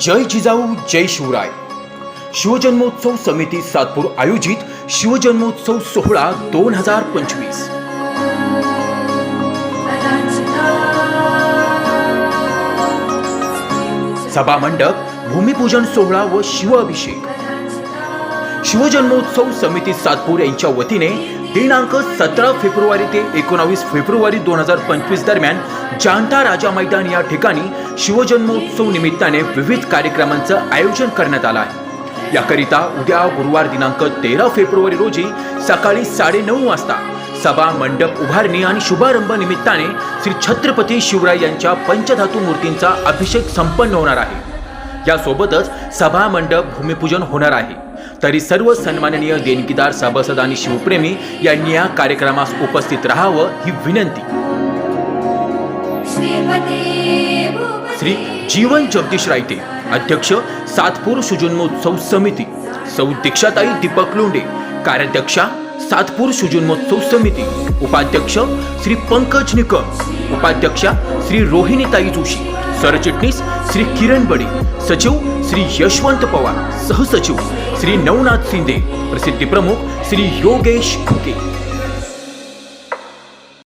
जय जिजाऊ जय शिवराय. शिवजन्मोत्सव समिती सातपूर आयोजित शिवजन्मोत्सव सोहळा दोन हजार पंचवीस. सभामंडप भूमिपूजन सोहळा व शिव अभिषेक शिवजन्मोत्सव समिती सातपूर यांच्या वतीने दिनांक सतरा फेब्रुवारी ते एकोणावीस फेब्रुवारी दोन हजार पंचवीस दरम्यान जानता राजा मैदान या ठिकाणी शिवजन्मोत्सव निमित्ताने विविध कार्यक्रमांचं आयोजन करण्यात आलं आहे. याकरिता उद्या गुरुवार दिनांक तेरा फेब्रुवारी रोजी सकाळी साडेनऊ वाजता सभा मंडप उभारणी आणि शुभारंभ निमित्ताने श्री छत्रपती शिवराय यांच्या पंचधातू मूर्तींचा अभिषेक संपन्न होणार आहे. यासोबतच सभा मंडप भूमिपूजन होणार आहे. तरी सर्व सन्माननीय देणगीदार सभासद आणि शिवप्रेमी यांनी या कार्यक्रमास उपस्थित राहावं ही विनंती. श्री जीवन जगदीश रायते अध्यक्ष सातपूर सुजन्मोत्सव समिती सौ दीक्षाताई दीपक लोंडे कार्याध्यक्षा सातपूर सुजन्मोत्सव समिती उपाध्यक्ष श्री पंकज निकम उपाध्यक्षा श्री रोहिणीताई जोशी सरचिटणीस श्री किरण बडे सचिव श्री यशवंत पवार सहसचिव श्री नवनाथ शिंदे प्रसिद्धी प्रमुख श्री योगेश फुके.